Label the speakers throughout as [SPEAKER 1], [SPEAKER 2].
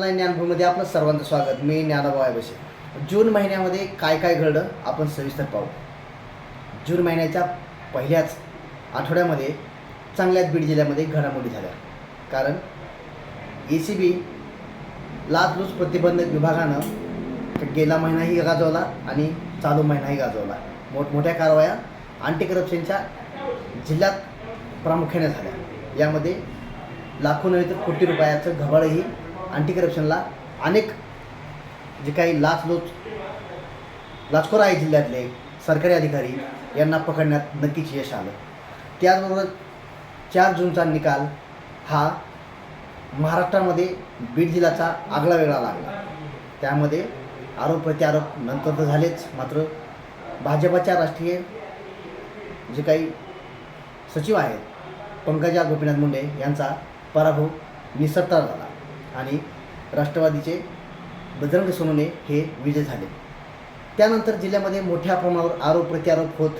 [SPEAKER 1] Online ज्ञानभूमीमध्ये आपलं सर्वांचं स्वागत. मी ज्ञानभाऊ आहे बसे जून महिन्यामध्ये काय काय घडलं आपण सविस्तर पाहू. जून महिन्याच्या पहिल्याच आठवड्यामध्ये चांगल्याच बीड जिल्ह्यामध्ये घडामोडी झाल्या. कारण ए सी बी लाचलूच प्रतिबंधक विभागानं गेला महिनाही गाजवला आणि चालू महिनाही गाजवला. मोठमोठ्या कारवाया अँटी करप्शनच्या जिल्ह्यात प्रामुख्याने झाल्या. यामध्ये लाखो नव्हे तर कोटी रुपयाचं घबाडही अँटी करप्शनला अनेक जे काही लाचलोच लाचखोर आहे जिल्ह्यातले सरकारी अधिकारी यांना पकडण्यात नक्कीच यश आलं. त्याचबरोबर चार जूनचा निकाल हा महाराष्ट्रामध्ये बीड जिल्ह्याचा आगळा वेगळा लागला. त्यामध्ये आरोप प्रत्यारोप नंतर तर झालेच मात्र भाजपाच्या राष्ट्रीय जे काही सचिव आहेत पंकजा गोपीनाथ मुंडे यांचा पराभव निसटता झाला. आणि राष्ट्रवादीचे बजरंग सोनुने हे विजय झाले. त्यानंतर जिल्ह्यामध्ये मोठ्या प्रमाणावर आरोप प्रत्यारोप होत.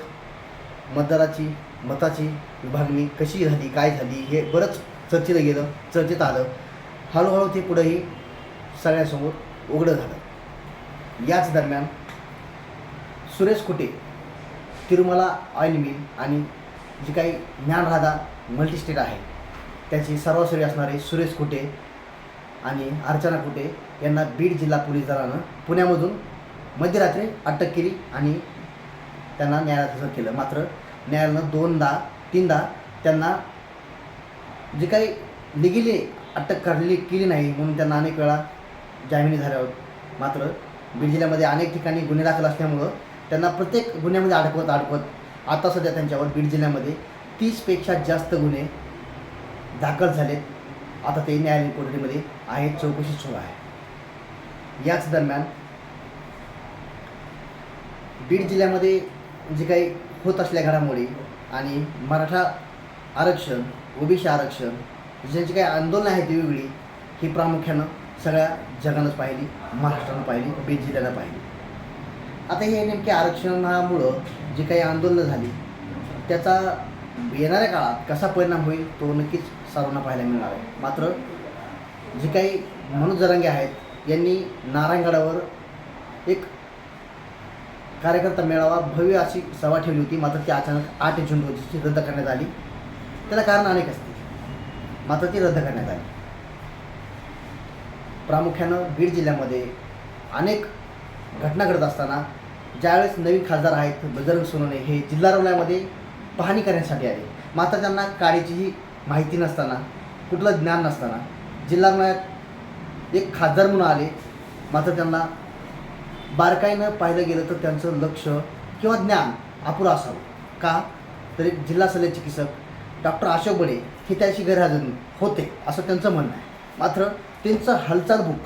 [SPEAKER 1] मतदाराची मताची विभागणी कशी झाली काय झाली हे बरंच चर्चेत गेलं चर्चेत आलं. हळूहळू ते पुढंही सगळ्यांसमोर उघडं झालं. याच दरम्यान सुरेश कुटे तिरुमला ऑइल मिल आणि जी काही ज्ञानराधा मल्टीस्टेट आहे त्याची सर्वस्वी असणारे सुरेश कुटे आणि अर्चना कुटे यांना बीड जिल्हा पोलीस दलानं पुण्यामधून मध्यरात्री अटक केली आणि त्यांना न्यायालयात हजर केलं. मात्र न्यायालयानं दोनदा तीनदा त्यांना जे काही निघिले अटक करली केली नाही म्हणून त्यांना अनेक वेळा जामिनी झाल्या होत. मात्र बीड जिल्ह्यामध्ये अनेक ठिकाणी गुन्हे दाखल असल्यामुळं त्यांना प्रत्येक गुन्ह्यामध्ये अडकवत अडकवत आता सध्या त्यांच्यावर बीड जिल्ह्यामध्ये तीसपेक्षा जास्त गुन्हे दाखल झालेत. आता ते न्यायालयीन कोठडीमध्ये आहेत चौकशी सुरू आहे. याच दरम्यान बीड जिल्ह्यामध्ये जे काही होत असल्या घडामोडी आणि मराठा आरक्षण ओबीसी आरक्षण ज्यांची काही आंदोलनं आहेत ती वेगळी ही प्रामुख्यानं सगळ्या जगानंच पाहिली महाराष्ट्रानं पाहिली बीड जिल्ह्यानं पाहिली. आता हे नेमके आरक्षणामुळं जी काही आंदोलनं झाली त्याचा येणाऱ्या काळात कसा परिणाम होईल तो नक्कीच सर्वांना पाहायला मिळणार आहे. मात्र जे काही मनोज जरांगे आहेत यांनी नारायणगडावर एक कार्यकर्ता मेळावा भव्य अशी सभा ठेवली होती. मात्र ती अचानक आठ जून रोजीची रद्द करण्यात आली. त्याला कारण अनेक असतील. मात्र ती रद्द करण्यात आली. प्रामुख्यानं बीड जिल्ह्यामध्ये अनेक घटना घडत असताना ज्यावेळेस नवीन खासदार आहेत बजरंग सोनवणे हे जिल्हा रुग्णालयामध्ये पाहणी करण्यासाठी आले. मात्र त्यांना काळीचीही माहिती नसताना कुठलं ज्ञान नसताना जिल्हा रुग्णालयात एक खासदार म्हणून आले मात्र त्यांना बारकाईनं पाहिलं गेलं तर त्यांचं लक्ष किंवा ज्ञान अपुरं असावं. का? तर एक जिल्हा शल्य चिकित्सक डॉक्टर अशोक बडे हे त्याशी गैरहजर होते असं त्यांचं म्हणणं आहे. मात्र त्यांचं हालचाल बुक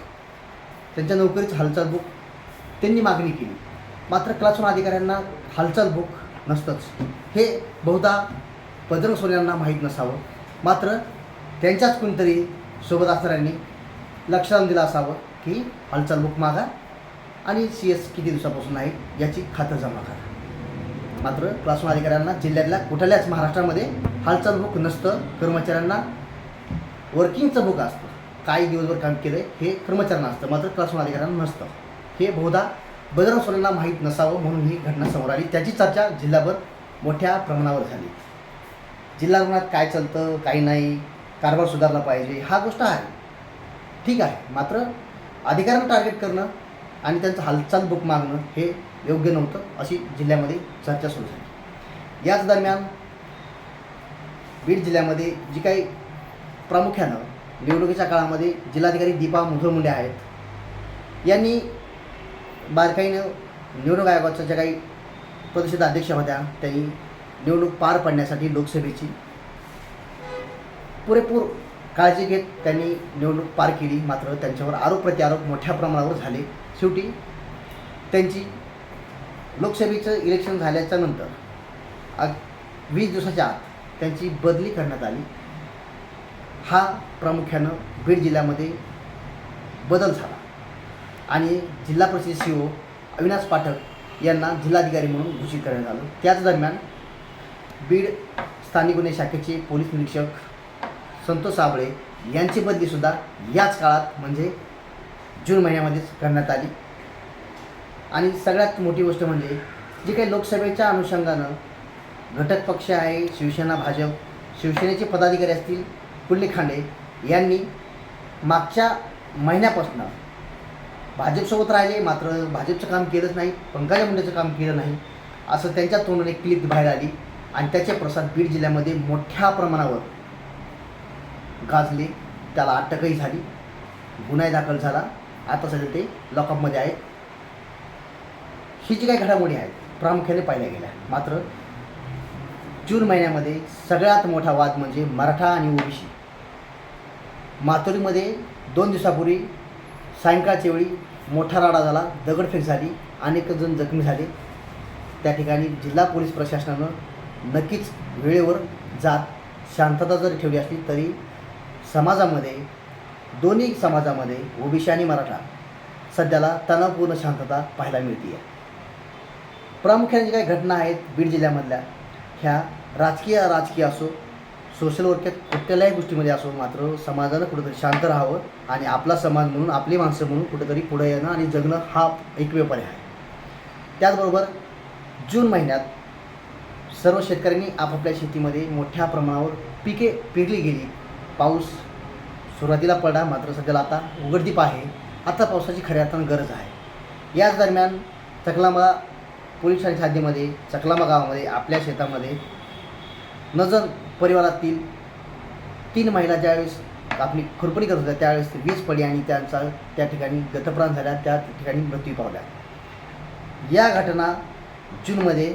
[SPEAKER 1] त्यांच्या नोकरीचं हालचाल बुक त्यांनी मागणी केली. मात्र क्लासरूम अधिकाऱ्यांना हालचाल बुक नसतंच. हे बहुधा बजरंग सोन्यांना माहीत नसावं. मात्र त्यांच्याच कोणतरी सोबत असणाऱ्यांनी लक्षात दिलं असावं की हालचाल बुक मागा आणि सी एस किती दिवसापासून आहे याची खातं जमा करा. मात्र क्लासरूम अधिकाऱ्यांना जिल्ह्यातल्या कुठल्याच महाराष्ट्रामध्ये हालचाल बुक नसतं कर्मचाऱ्यांना वर्किंगचं बुक असतं. काही दिवसभर काम केलं हे कर्मचाऱ्यांना असतं मात्र क्लासरूम अधिकाऱ्यांना नसतं. हे बहुधा बजरंग माहीत नसावं म्हणून ही घटना समोर आली. त्याची चर्चा जिल्हाभर मोठ्या प्रमाणावर झाली. जिल्हा रुग्णात काय चालतं काही नाही कारभार सुधारला पाहिजे हा गोष्ट आहे. ठीक आहे मात्र अधिकाऱ्यांना टार्गेट करणं आणि त्यांचं हालचाल बुक मागणं हे योग्य नव्हतं अशी जिल्ह्यामध्ये चर्चा सुरू झाली. याच दरम्यान बीड जिल्ह्यामध्ये जी काही प्रामुख्यानं निवडणुकीच्या काळामध्ये जिल्हाधिकारी दीपा मुधोळ मुंडे आहेत यांनी बारकाईनं निवडणूक आयोगाच्या ज्या काही प्रतिष्ठित अध्यक्ष होत्या त्यांनी निवडणूक पार पाडण्यासाठी लोकसभेची पुरेपूर काळजी घेत त्यांनी निवडणूक पार केली. मात्र त्यांच्यावर आरोप प्रत्यारोप मोठ्या प्रमाणावर झाले. शेवटी त्यांची लोकसभेचं इलेक्शन झाल्याच्यानंतर अग वीस दिवसाच्या आत त्यांची बदली करण्यात आली. हा प्रामुख्यानं बीड जिल्ह्यामध्ये बदल झाला. आणि जिल्हा परिषद सी ओ अविनाश पाठक यांना जिल्हाधिकारी म्हणून घोषित करण्यात आलं. त्याच दरम्यान बीड स्थानिक गुन्हे शाखेचे पोलीस निरीक्षक संतोष साबळे यांची बदलीसुद्धा याच काळात म्हणजे जून महिन्यामध्येच करण्यात आली. आणि सगळ्यात मोठी गोष्ट म्हणजे जी काही लोकसभेच्या अनुषंगानं घटक पक्ष आहे शिवसेना भाजप शिवसेनेचे पदाधिकारी असतील पुल्ले खांडे यांनी मागच्या महिन्यापासून भाजपसोबत राहिले मात्र भाजपचं काम केलंच नाही पंकजा मुंडेचं काम केलं नाही असं त्यांच्या तोंडाने एक क्लिप बाहेर आली. आणि त्याचे प्रसाद बीड जिल्ह्यामध्ये मोठ्या प्रमाणावर गाजले. त्याला अटकही झाली. गुन्हा दाखल झाला. आता सध्या ते लॉकअपमध्ये आहेत. ही जी काही घडामोडी आहेत प्रामुख्याने पाहिल्या गेल्या. मात्र जून महिन्यामध्ये सगळ्यात मोठा वाद म्हणजे मराठा आणि ओबीसी. माथुरीमध्ये दोन दिवसापूर्वी सायंकाळच्या वेळी मोठा राडा झाला दगडफेक झाली अनेक जण जखमी झाले. त्या ठिकाणी जिल्हा पोलीस प्रशासनानं नक्कीच वेळेवर जात शांतता जरी ठेवली असली तरी समाजामध्ये दोन्ही समाजामध्ये ओबीसी आणि मराठा सध्याला तणावपूर्ण शांतता पाहायला मिळते आहे प्रामुख्याने ज्या काही घटना आहेत बीड जिल्ह्यामधल्या ह्या राजकीय राजकीय असो सोशल वर्कच्या कुठल्याही गोष्टीमध्ये असो मात्र समाजानं कुठंतरी शांत राहावं आणि आपला समाज म्हणून आपली माणसं म्हणून कुठंतरी पुढे येणं आणि जगणं हा एकमेव पर्याय आहे. त्याचबरोबर जून महिन्यात सर्व शेतकऱ्यांनी आपापल्या शेतीमध्ये मोठ्या प्रमाणावर पिके पेरली गेली. पाऊस सुरुवातीला पडला मात्र सध्याला आता उघडदीप आहे. आता पावसाची खऱ्या अर्थानं गरज आहे. याच दरम्यान चकलामा पोलीस ठाण्याच्या हद्दीमध्ये चकलामा गावामध्ये आपल्या शेतामध्ये नजन परिवारातील तीन महिला ज्यावेळेस आपली खुरपणी करत होत्या त्यावेळेस वीज पडली आणि त्यांचा त्या ठिकाणी गतप्राण झाल्या त्या ठिकाणी मृत्यू पावल्या या घटना जूनमध्ये